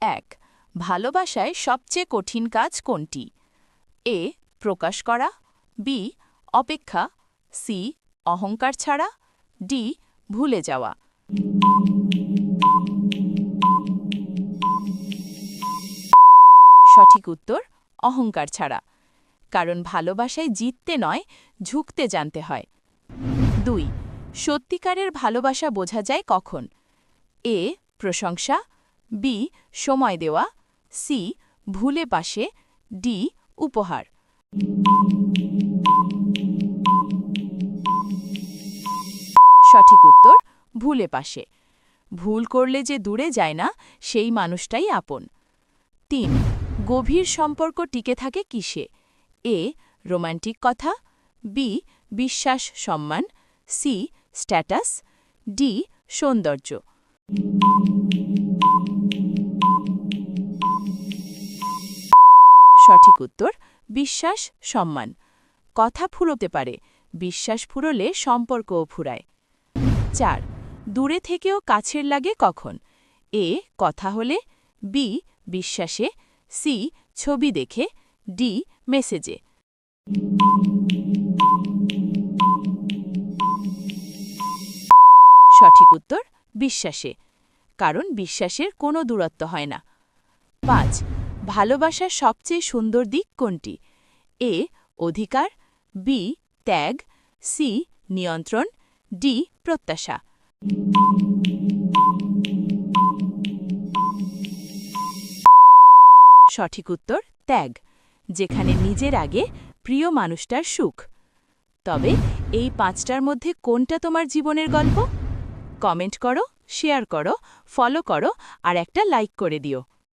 এক, ভালোবাসায় সবচেয়ে কঠিন কাজ কোনটি? এ, প্রকাশ করা, বি, অপেক্ষা, সি, অহংকার ছাড়া, ডি, ভুলে যাওয়া। সঠিক উত্তর, অহংকার ছাড়া। কারণ ভালোবাসায় জিততে নয়, ঝুঁকতে জানতে হয়। দুই, সত্যিকারের ভালোবাসা বোঝা যায় কখন? এ, প্রশংসা বি সময় দেওয়া। সি ভুলে পাশে। ডি উপহার। সঠিক উত্তর, ভুলে পাশে। ভুল করলে যে দূরে যায় না, সেই মানুষটাই আপন। তিন, গভীর সম্পর্ক টিকে থাকে কিসে? এ রোমান্টিক কথা। বি বিশ্বাস, সম্মান। C status. ডি সৌন্দর্য। সঠিক উত্তর, বিশ্বাস, সম্মান। কথা ফুরোতে পারে, বিশ্বাস ফুরোলে সম্পর্কও ফুরায়। চার, দূরে থেকেও কাছের লাগে কখন? এ, কথা হলে, বি, বিশ্বাসে, সি, ছবি দেখে, ডি, মেসেজে। সঠিক উত্তর, বিশ্বাসে। কারণ বিশ্বাসের কোনো দূরত্ব হয় না। পাঁচ ভালোবাসার সবচেয়ে সুন্দর দিক কোনটি? এ, অধিকার, বি, ত্যাগ, সি, নিয়ন্ত্রণ, ডি, প্রত্যাশা। সঠিক উত্তর, ত্যাগ, যেখানে নিজের আগে প্রিয় মানুষটার সুখ। তবে এই পাঁচটার মধ্যে কোনটা তোমার জীবনের গল্প? কমেন্ট করো, শেয়ার করো, ফলো করো, আর একটা লাইক করে দিও।